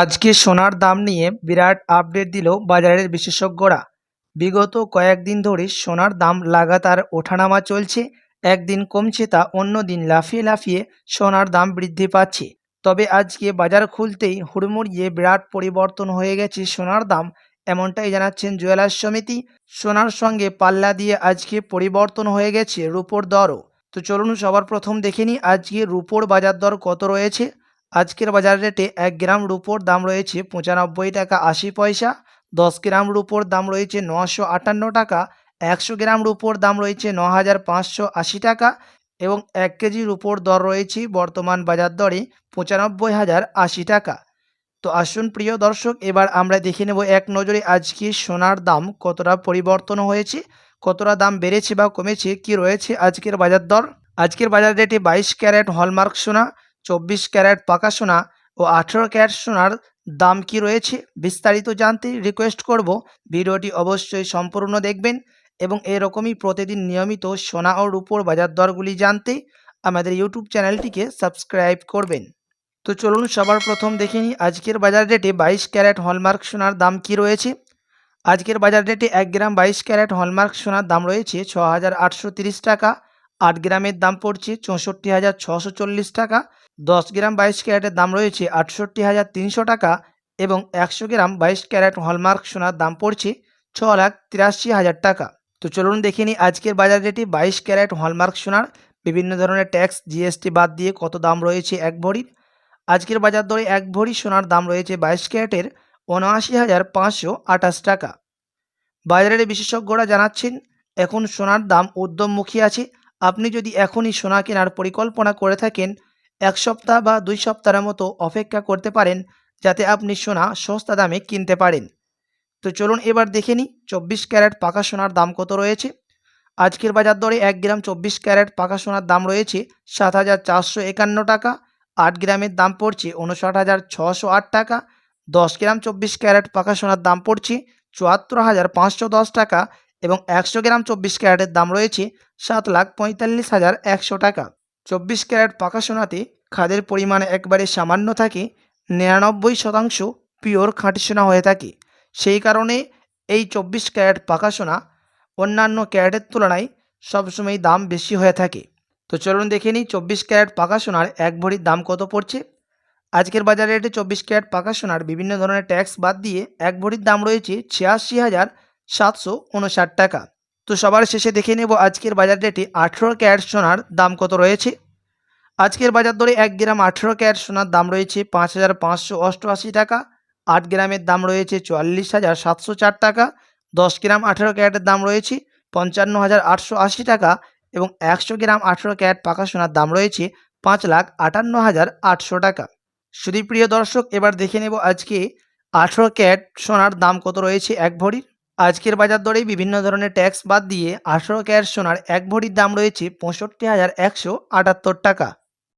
আজকে সোনার দাম নিয়ে বিরাট আপডেট দিল বাজারের বিশেষজ্ঞরা। বিগত কয়েকদিন ধরে সোনার দাম লাগাতার ওঠানামা চলছে, একদিন কমছে তা অন্য দিন লাফিয়ে লাফিয়ে সোনার দাম বৃদ্ধি পাচ্ছে। তবে আজকে বাজার খুলতেই হুড়মুড়িয়ে বিরাট পরিবর্তন হয়ে গেছে সোনার দাম, এমনটাই জানাচ্ছেন জুয়েলার্স সমিতি। সোনার সঙ্গে পাল্লা দিয়ে আজকে পরিবর্তন হয়ে গেছে রুপোর দরও। তো চলুন সবার প্রথম দেখে নিই আজকে রুপোর বাজার দর কত রয়েছে। আজকের বাজার রেটে এক গ্রাম রুপোর দাম রয়েছে পঁচানব্বই টাকা আশি পয়সা, দশ গ্রাম রুপোর দাম রয়েছে নশো আটান্ন টাকা, একশো গ্রাম রুপোর দাম রয়েছে ন হাজার পাঁচশো আশি টাকা এবং এক কেজি রুপোর দর রয়েছে বর্তমান বাজার দরে পঁচানব্বই হাজার আশি টাকা। তো আসুন প্রিয় দর্শক, এবার আমরা দেখে নেব এক নজরে আজকে সোনার দাম কতটা পরিবর্তন হয়েছে, কতটা দাম বেড়েছে বা কমেছে, কি রয়েছে আজকের বাজার দর? আজকের বাজার রেটে বাইশ ক্যারেট হলমার্ক সোনা চব্বিশ ক্যারেট পাকা সোনা ও আঠেরো ক্যারেট সোনার দাম কি রয়েছে বিস্তারিত জানতে রিকোয়েস্ট করব। ভিডিওটি অবশ্যই সম্পূর্ণ দেখবেন এবং এরকমই প্রতিদিন নিয়মিত সোনা ও রূপোর বাজার দরগুলি জানতে আমাদের ইউটিউব চ্যানেলটিকে সাবস্ক্রাইব করবেন। তো চলুন সবার প্রথম দেখে নিই আজকের বাজার রেটে বাইশ ক্যারেট হলমার্ক সোনার দাম কি রয়েছে। আজকের বাজার রেটে এক গ্রাম বাইশ ক্যারেট হলমার্ক সোনার দাম রয়েছে ছ টাকা। আট গ্রামের দাম পড়ছে চৌষট্টি হাজার ছশো চল্লিশ টাকা, দশ গ্রাম বাইশ ক্যারেটের দাম রয়েছে আটষট্টি হাজার তিনশো টাকা এবং একশো গ্রাম বাইশ ক্যারেট হলমার্ক সোনার দাম পড়ছে ছ লাখ তিরাশি হাজার টাকা। তো চলুন দেখে নিই আজকের বাজার রেটে বাইশ ক্যারেট হলমার্ক সোনার বিভিন্ন ধরনের ট্যাক্স, জিএসটি বাদ দিয়ে কত দাম রয়েছে এক ভরির আজকের বাজার দরে এক ভরি সোনার দাম রয়েছে বাইশ ক্যারেটের উনআশি হাজার পাঁচশো আঠাশ টাকা। বাজারের বিশেষজ্ঞরা জানাচ্ছেন, এখন সোনার দাম উদ্যমমুখী আছে আপনি যদি এখনই সোনা কেনার পরিকল্পনা করে থাকেন, এক সপ্তাহ বা দুই সপ্তাহের মতো অপেক্ষা করতে পারেন যাতে আপনি সোনা সস্তা দামে কিনতে পারেন। তো চলুন এবার দেখে নিই চব্বিশ ক্যারেট পাকা সোনার দাম কত রয়েছে। আজকের বাজার দরে এক গ্রাম চব্বিশ ক্যারেট পাকা সোনার দাম রয়েছে সাত হাজার চারশো একান্ন টাকা, আট গ্রামের দাম পড়ছে উনষাট হাজার ছশো আট টাকা, দশ গ্রাম চব্বিশ ক্যারেট পাকা সোনার দাম পড়ছে চুয়াত্তর হাজার পাঁচশো দশ টাকা এবং একশো গ্রাম চব্বিশ ক্যারেটের দাম রয়েছে সাত লাখ পঁয়তাল্লিশ হাজার একশো টাকা। চব্বিশ ক্যারেট পাকা সোনাতে খাদের পরিমাণ একবারে সামান্য থাকে, নিরানব্বই শতাংশ পিওর খাঁটি সোনা হয়ে থাকে। সেই কারণে এই চব্বিশ ক্যারেট পাকা সোনা অন্যান্য ক্যারেটের তুলনায় সবসময় দাম বেশি হয়ে থাকে। তো চলুন দেখে নিই চব্বিশ ক্যারেট পাকা সোনার এক ভরির দাম কত পড়ছে। আজকের বাজারে রেটে চব্বিশ ক্যারেট পাকা সোনার বিভিন্ন ধরনের ট্যাক্স বাদ দিয়ে এক ভরির দাম রয়েছে ছিয়াশি হাজার সাতশো উনষাট টাকা। তো সবার শেষে দেখে নেব আজকের বাজার রেটে আঠেরো ক্যারেট সোনার দাম কত রয়েছে। আজকের বাজার দরে এক গ্রাম আঠেরো ক্যারেট সোনার দাম রয়েছে পাঁচ হাজার পাঁচশো অষ্টআশি টাকা। আট গ্রামের দাম রয়েছে চুয়াল্লিশ হাজার সাতশো চার টাকা। দশ গ্রাম আঠেরো ক্যারেটের দাম রয়েছে পঞ্চান্ন হাজার আটশো আশি টাকা এবং একশো গ্রাম আঠেরো ক্যারেট পাকা সোনার দাম রয়েছে পাঁচ লাখ আটান্ন হাজার আটশো টাকা। শুধু প্রিয় দর্শক, এবার দেখে নেব আজকে আঠেরো ক্যারেট সোনার দাম কত রয়েছে এক ভরির। আজকের বাজার দরেই বিভিন্ন ধরনের ট্যাক্স বাদ দিয়ে আঠারো ক্যারেট সোনার এক ভরির দাম রয়েছে পঁয়ষট্টি হাজার একশো আটাত্তর টাকা।